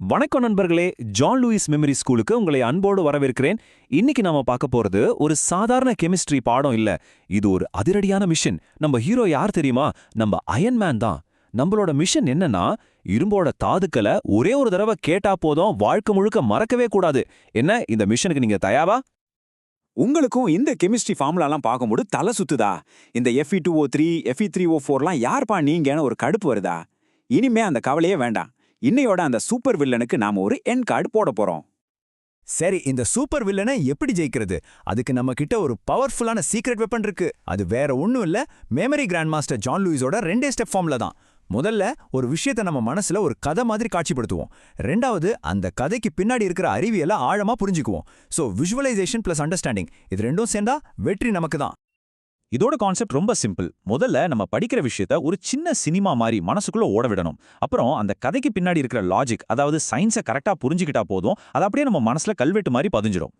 வணக்கம் நண்பர்களே John Lewis memory ஸ்கூலுக்கு உங்களை அன்போடு வரவேற்கிறேன். இன்னைக்கு நாம பார்க்க போறது ஒரு சாதாரண கெமிஸ்ட்ரி பாடம் இல்ல இது ஒரு அதிரடியான மிஷன். நம்ம ஹீரோ யார் தெரியுமா? நம்ம அயன்மேன் தான். நம்மளோட மிஷன் என்னன்னா இரும்போட தாதுக்களை ஒரே ஒரு தடவை கேட்டா போதும் வாழ்க்கை முழுக்க மறக்கவே கூடாது. என்ன இந்த மிஷனுக்கு நீங்க தயாவா? உங்களுக்கும் இந்த கெமிஸ்ட்ரி ஃபார்முலாலாம் பார்க்கும்போது தலை சுத்துதா? இந்த F E two O three F E three O ஃபோர்லாம் யார்பா நீங்கன்னு ஒரு கடுப்பு வருதா? இனிமே அந்த கவலையே வேண்டாம். இன்னையோட அந்த சூப்பர் வில்லனுக்கு நாம ஒரு என் கார்டு போட போறோம். சரி இந்த சூப்பர் வில்லனை எப்படி ஜெயிக்கிறது? அதுக்கு நம்ம கிட்ட ஒரு பவர்ஃபுல்லான சீக்ரெட் வெப்பன் இருக்கு. அது வேற ஒண்ணும் இல்ல. மெமரி கிராண்ட் மாஸ்டர் ஜான் லூயிஸோட ரெண்டே ஸ்டெப் ஃபார்ம்ல தான். முதல்ல ஒரு விஷயத்தை நம்ம மனசுல ஒரு கதை மாதிரி காட்சிப்படுத்துவோம். ரெண்டாவது அந்த கதைக்கு பின்னாடி இருக்கிற அறிவியலை ஆழமா புரிஞ்சுக்குவோம். சோ விஷுவலைசேஷன் பிளஸ் அண்டர்ஸ்டாண்டிங் இது ரெண்டும் சேர்ந்தா வெற்றி நமக்கு தான். இதோட கான்செப்ட் ரொம்ப சிம்பிள் முதல்ல நம்ம படிக்கிற விஷயத்த ஒரு சின்ன சினிமா மாதிரி மனசுக்குள்ள ஓட விடணும். அப்புறம் அந்த கதைக்கு பின்னாடி இருக்கிற லாஜிக் அதாவது சயின்ஸை கரெக்டா புரிஞ்சுக்கிட்டா போதும். அது அப்படியே நம்ம மனசுல கல்வெட்டு மாதிரி பதிஞ்சிடும்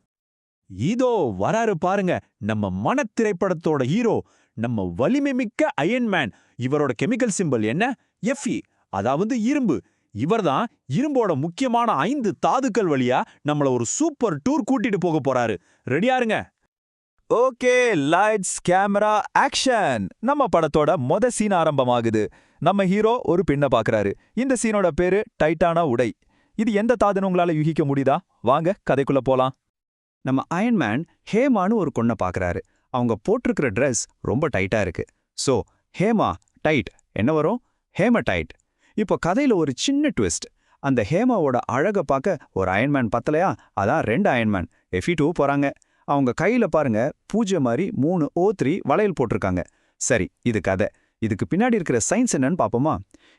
இதோ வராரு பாருங்க நம்ம மன திரைப்படத்தோட ஹீரோ நம்ம வலிமை மிக்க அயன்மேன் இவரோட கெமிக்கல் சிம்பல் என்ன? எஃப்இ அதாவது இரும்பு. இவர்தான் இரும்போட முக்கியமான ஐந்து தாதுக்கள் வழியா நம்மள ஒரு சூப்பர் டூர் கூட்டிட்டு போக போறாரு. ரெடியாருங்க ஓகே லைட்ஸ் கேமரா ஆக்ஷன். நம்ம படத்தோட மொத சீன் ஆரம்பமாகுது. நம்ம ஹீரோ ஒரு பெண்ணை பாக்குறாரு. இந்த சீனோட பேரு டைட்டானா உடை. இது எந்த தாதுன்னு உங்களால யூகிக்க முடியுதா? வாங்க கதைக்குள்ள போலாம். நம்ம அயன்மேன் ஹேமான்னு ஒரு பொண்ணை பாக்குறாரு. அவங்க போட்டிருக்கிற ட்ரெஸ் ரொம்ப டைட்டா இருக்கு. So Hema tight. என்ன வரும்? ஹேம டைட். இப்போ கதையில ஒரு சின்ன ட்விஸ்ட் அந்த ஹேமாவோட அழக பார்க்க ஒரு அயன்மேன் பத்தலையா? அதான் ரெண்டு அயன்மேன் எஃபி டூ போறாங்க. அவங்க கையில பாருங்க பூஜை மாதிரி மூணு ஓ த்ரீ வளையல் போட்டிருக்காங்க. சரி இது கதை. இதுக்கு பின்னாடி இருக்கிற சயின்ஸ் என்னன்னு பாப்போமா?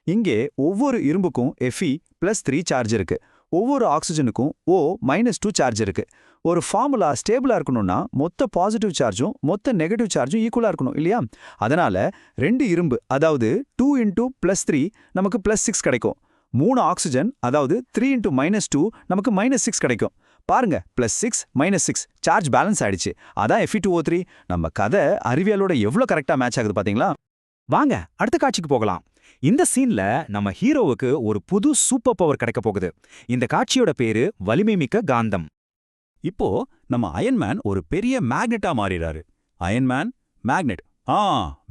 இங்கே ஒவ்வொரு இரும்புக்கும் F E plus three charge இருக்கு. ஒவ்வொரு ஆக்சிஜனுக்கும் ஓ மைனஸ் டூ சார்ஜ் இருக்கு. ஒரு ஃபார்முலா ஸ்டேபிளா இருக்கணும்னா மொத்த பாசிட்டிவ் சார்ஜும் மொத்த நெகட்டிவ் சார்ஜும் ஈக்குவலா இருக்கணும் இல்லையா? அதனால ரெண்டு இரும்பு அதாவது டூ இன்டூ பிளஸ் த்ரீ நமக்கு பிளஸ் சிக்ஸ் கிடைக்கும். மூணு ஆக்சிஜன் அதாவது த்ரீ இன்டூ மைனஸ் டூ நமக்கு மைனஸ் சிக்ஸ் கிடைக்கும். பாருங்க plus six minus six charge balance ஆயிடுச்சு. அதான் எஃபி டூ ஓ த்ரீ நம்ம கதை அறிவியலோட எவ்வளோ கரெக்டாக மேட்ச் ஆகுது பாத்தீங்களா? வாங்க அடுத்த காட்சிக்கு போகலாம். இந்த சீன்ல நம்ம ஹீரோவுக்கு ஒரு புது சூப்பர் பவர் கிடைக்க போகுது. இந்த காட்சியோட பேரு வலிமை மிக்க காந்தம். இப்போ நம்ம அயன்மேன் ஒரு பெரிய மேக்னெட்டா மாறிறாரு. அயன்மேன் மேக்னெட் ஆ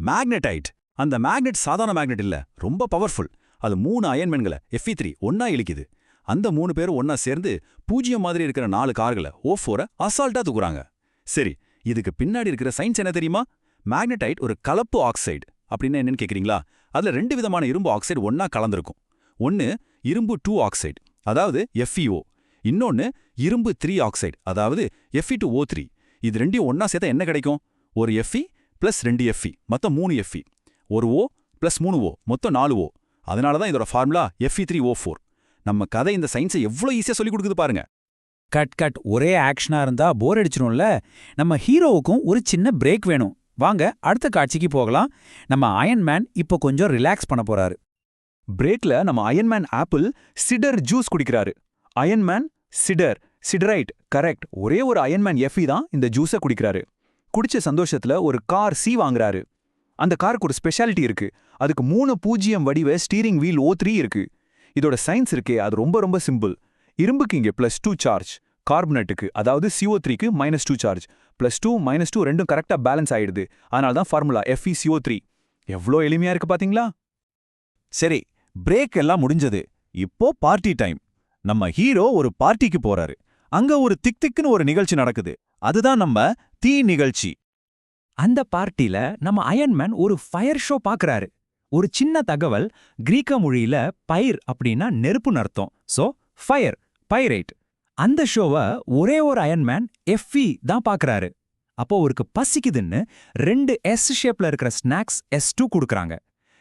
மேக்னெட்டைட் அந்த மேக்னெட் சாதாரண மேக்னெட் இல்ல ரொம்ப பவர்ஃபுல் அது மூணு அயன்மேன்களை எஃப்இ த்ரீ ஒன்னா இழிக்குது. அந்த மூணு பேரும் ஒன்னா சேர்ந்து பூஜ்ஜியம் மாதிரி இருக்கிற நாலு கார்களை ஓ ஃபோரை அசால்ட்டா தூக்குறாங்க. சரி இதுக்கு பின்னாடி இருக்கிற சயின்ஸ் என்ன தெரியுமா? மேக்னடைட் ஒரு கலப்பு ஆக்சைடு அப்படின்னு என்னன்னு கேக்குறீங்களா? அதுல ரெண்டு விதமான இரும்பு ஆக்சைடு ஒன்னா கலந்திருக்கும். ஒன்னு இரும்பு டூ ஆக்சைடு அதாவது எஃப்இஓ இன்னொன்னு இரும்பு த்ரீ ஆக்சைடு அதாவது F E two O three இது ரெண்டையும் ஒன்னா சேர்த்தா என்ன கிடைக்கும்? ஒரு எஃப்இ பிளஸ் ரெண்டு எஃப்இ மொத்தம் மூணு எஃப்இ ஒரு ஓ பிளஸ் மூணு ஓ மொத்தம் நாலு ஓ அதனால தான் இதோட formula F E three O four நம்ம கதை இந்த சயின்ஸை எவ்வளோ ஈஸியா சொல்லிக் கொடுக்குது பாருங்க. கட் கட் ஒரே ஆக்ஷனா இருந்தா போர் அடிச்சிடும்ல. நம்ம ஹீரோவுக்கும் ஒரு சின்ன பிரேக் வேணும். வாங்க அடுத்த காட்சிக்கு போகலாம். நம்ம அயன்மேன் இப்போ கொஞ்சம் ரிலாக்ஸ் பண்ண போறாரு. பிரேக்ல நம்ம Iron Man apple cider juice குடிக்கிறாரு. Iron Man cider siderite correct ஒரே ஒரு அயன்மேன் எஃபி தான் இந்த ஜூஸை குடிக்கிறாரு. குடிச்ச சந்தோஷத்துல ஒரு கார் சி வாங்குறாரு. அந்த காருக்கு ஒரு ஸ்பெஷாலிட்டி இருக்கு. அதுக்கு மூணு பூஜ்ஜியம் வடிவ ஸ்டீரிங் வீல் ஓ த்ரீ இருக்கு. இதோட சயின்ஸ் இருக்கே அது ரொம்ப ரொம்ப சிம்பிள். இரும்புக்கு இங்கே பிளஸ் டூ சார்ஜ் கார்பனட்டுக்கு அதாவது சிஓ த்ரீக்கு minus two charge plus two minus two ரெண்டும் கரெக்டாக பேலன்ஸ் ஆயிடுது. அதனால தான் ஃபார்முலா எஃப்இ சிஓ த்ரீ எவ்வளோ எளிமையா இருக்கு பாத்தீங்களா? சரி பிரேக் எல்லாம் முடிஞ்சது. இப்போ பார்ட்டி டைம் நம்ம ஹீரோ ஒரு பார்ட்டிக்கு போறாரு. அங்க ஒரு திக் திக்குன்னு ஒரு நிகழ்ச்சி நடக்குது. அதுதான் நம்ம தீ நிகழ்ச்சி. அந்த பார்ட்டில நம்ம அயன்மேன் ஒரு ஃபயர் ஷோ பாக்குறாரு. ஒரு சின்ன தகவல் கிரீக்க மொழியில பயிர் அப்படின்னா நெருப்புன்னு அர்த்தம். சோ ஃபயர் பைரைட் அந்த ஷோவை ஒரே ஒரு அயன்மேன் எஃப்இ தான் பார்க்கறாரு அப்போ அவருக்கு பசிக்குதுன்னு ரெண்டு எஸ் ஷேப்ல இருக்கிற ஸ்நாக்ஸ் எஸ் டூ கொடுக்குறாங்க.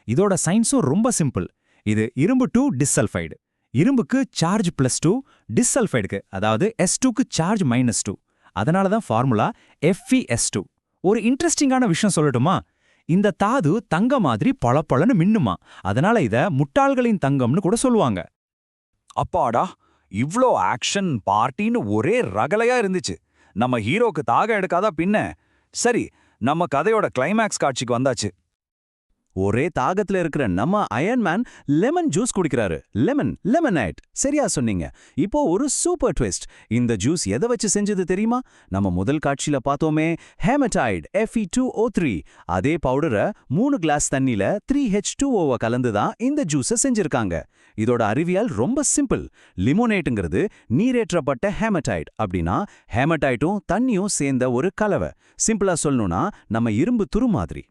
இதோட சயின்ஸும் ரொம்ப சிம்பிள் இது இரும்பு டூ டிஸ்சல்ஃபைடு இரும்புக்கு சார்ஜ் பிளஸ் டூ டிஸ்சல்ஃபைடுக்கு அதாவது எஸ் டூக்கு சார்ஜ் மைனஸ் டூ அதனால தான் ஃபார்முலா எஃப்இ எஸ் டூ ஒரு இன்ட்ரெஸ்டிங்கான விஷயம் சொல்லட்டுமா? இந்த தாது தங்க மாதிரி பளபளன்னு மின்னுமா. அதனால இத முட்டாள்களின் தங்கம்னு கூட சொல்லுவாங்க. அப்பாடா இவ்ளோ ஆக்ஷன் பார்ட்டின்னு ஒரே ரகலையா இருந்துச்சு. நம்ம ஹீரோக்கு தாகம் எடுக்காதா பின்ன? சரி நம்ம கதையோட கிளைமேக்ஸ் காட்சிக்கு வந்தாச்சு. ஒரே தாகத்துல இருக்கிற நம்ம அயன்மேன் லெமன் ஜூஸ் குடிக்கிறாரு. லெமன் லெமனைட் சரியா சொன்னீங்க. இப்போ ஒரு சூப்பர் ட்விஸ்ட் இந்த ஜூஸ் எதை வச்சு செஞ்சது தெரியுமா? நம்ம முதல் காட்சியில பார்த்தோமே hematite F E two O three அதே பவுடரை மூணு கிளாஸ் தண்ணியில த்ரீ ஹெச் டூ ஓவை கலந்து தான் இந்த ஜூஸை செஞ்சிருக்காங்க. இதோட அறிவியல் ரொம்ப சிம்பிள் லிமோனேட்டுங்கிறது நீரேற்றப்பட்ட ஹேமடைட் அப்படின்னா ஹேமடைட்டும் தண்ணியும் சேர்ந்த ஒரு கலவை. சிம்பிளா சொல்லணும்னா நம்ம இரும்பு துரு மாதிரி.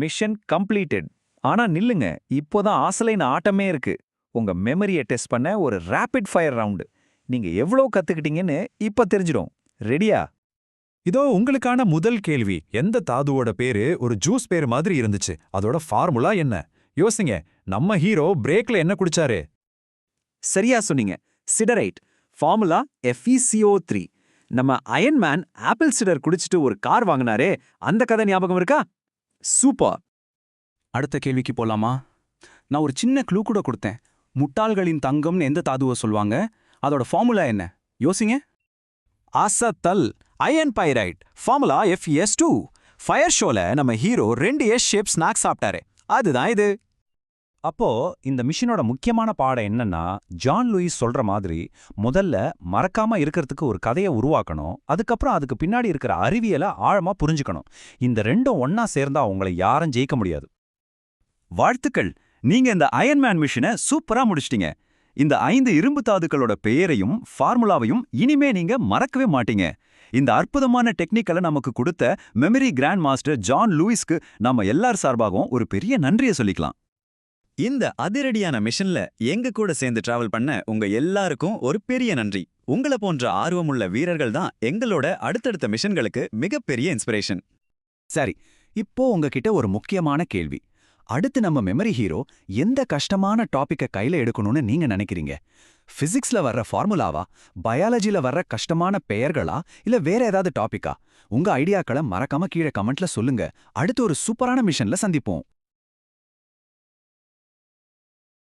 மிஷன் கம்ப்ளீட்டட் ஆனா நில்லுங்க இப்போதான் ஆசலைன ஆட்டமே இருக்கு. உங்க மெமரியை டெஸ்ட் பண்ண ஒரு ரேபிட் ஃபயர் ரவுண்டு நீங்க எவ்வளோ கத்துக்கிட்டீங்கன்னு இப்ப தெரிஞ்சிடும். ரெடியா இதோ உங்களுக்கான முதல் கேள்வி. எந்த தாதுவோட பேரு ஒரு ஜூஸ் பேர் மாதிரி இருந்துச்சு. அதோட ஃபார்முலா என்ன? யோசிங்க நம்ம ஹீரோ பிரேக்ல என்ன குடிச்சாரு? சரியா சொன்னீங்க. Siderite formula F E C O three நம்ம அயன்மேன் ஆப்பிள் சிடர் குடிச்சிட்டு ஒரு கார் வாங்கினாரே அந்த கதை ஞாபகம் இருக்கா? சூப்பர். அடுத்த கேள்விக்கு போலாமா? நான் ஒரு சின்ன க்ளூ கூட கொடுத்தேன். முட்டாள்களின் தங்கம்னு எந்த தாதுவை சொல்லுவாங்க அதோட ஃபார்முலா என்ன? யோசிங்க. அசத்தல் iron pyrite formula F E S two fire ஷோல நம்ம ஹீரோ ரெண்டு எஸ் ஷேப் ஸ்நாக்ஸ் சாப்பிட்டாரு. அதுதான் இது. அப்போ இந்த மிஷினோட முக்கியமான பாடம் என்னன்னா ஜான் லூயிஸ் சொல்ற மாதிரி முதல்ல மறக்காம இருக்கிறதுக்கு ஒரு கதையை உருவாக்கணும் அதுக்கப்புறம் அதுக்கு பின்னாடி இருக்கிற அறிவியலை ஆழமா புரிஞ்சுக்கணும். இந்த ரெண்டும் ஒன்னா சேர்ந்தா உங்களை யாரும் ஜெயிக்க முடியாது. வாழ்த்துக்கள். நீங்க இந்த அயன்மேன் மிஷினை சூப்பரா முடிச்சிட்டீங்க. இந்த ஐந்து இரும்பு தாதுக்களோட பெயரையும் ஃபார்முலாவையும் இனிமே நீங்க மறக்கவே மாட்டீங்க. இந்த அற்புதமான டெக்னிக்கலை நமக்கு கொடுத்த மெமரி கிராண்ட் மாஸ்டர் ஜான் லூயிஸ்க்கு நாம எல்லார் சார்பாகவும் ஒரு பெரிய நன்றியை சொல்லிக்கலாம். இந்த அதிரடியான மிஷன்ல எங்க கூட சேர்ந்து டிராவல் பண்ண உங்க எல்லாருக்கும் ஒரு பெரிய நன்றி. உங்கள போன்ற ஆர்வமுள்ள வீரர்கள் தான் எங்களோட அடுத்தடுத்த மிஷன்களுக்கு மிகப்பெரிய இன்ஸ்பிரேஷன் சரி இப்போ உங்ககிட்ட ஒரு முக்கியமான கேள்வி. அடுத்து நம்ம மெமரி ஹீரோ எந்த கஷ்டமான டாப்பிக்கை கையில எடுக்கணும்னு நீங்க நினைக்கிறீங்க? பிசிக்ஸ்ல வர்ற ஃபார்முலாவா பயாலஜில வர்ற கஷ்டமான பெயர்களா? இல்ல வேற ஏதாவது டாபிக்கா உங்க ஐடியாக்களை மறக்காம கீழே கமெண்ட்ல சொல்லுங்க. அடுத்து ஒரு சூப்பரான மிஷன்ல சந்திப்போம்.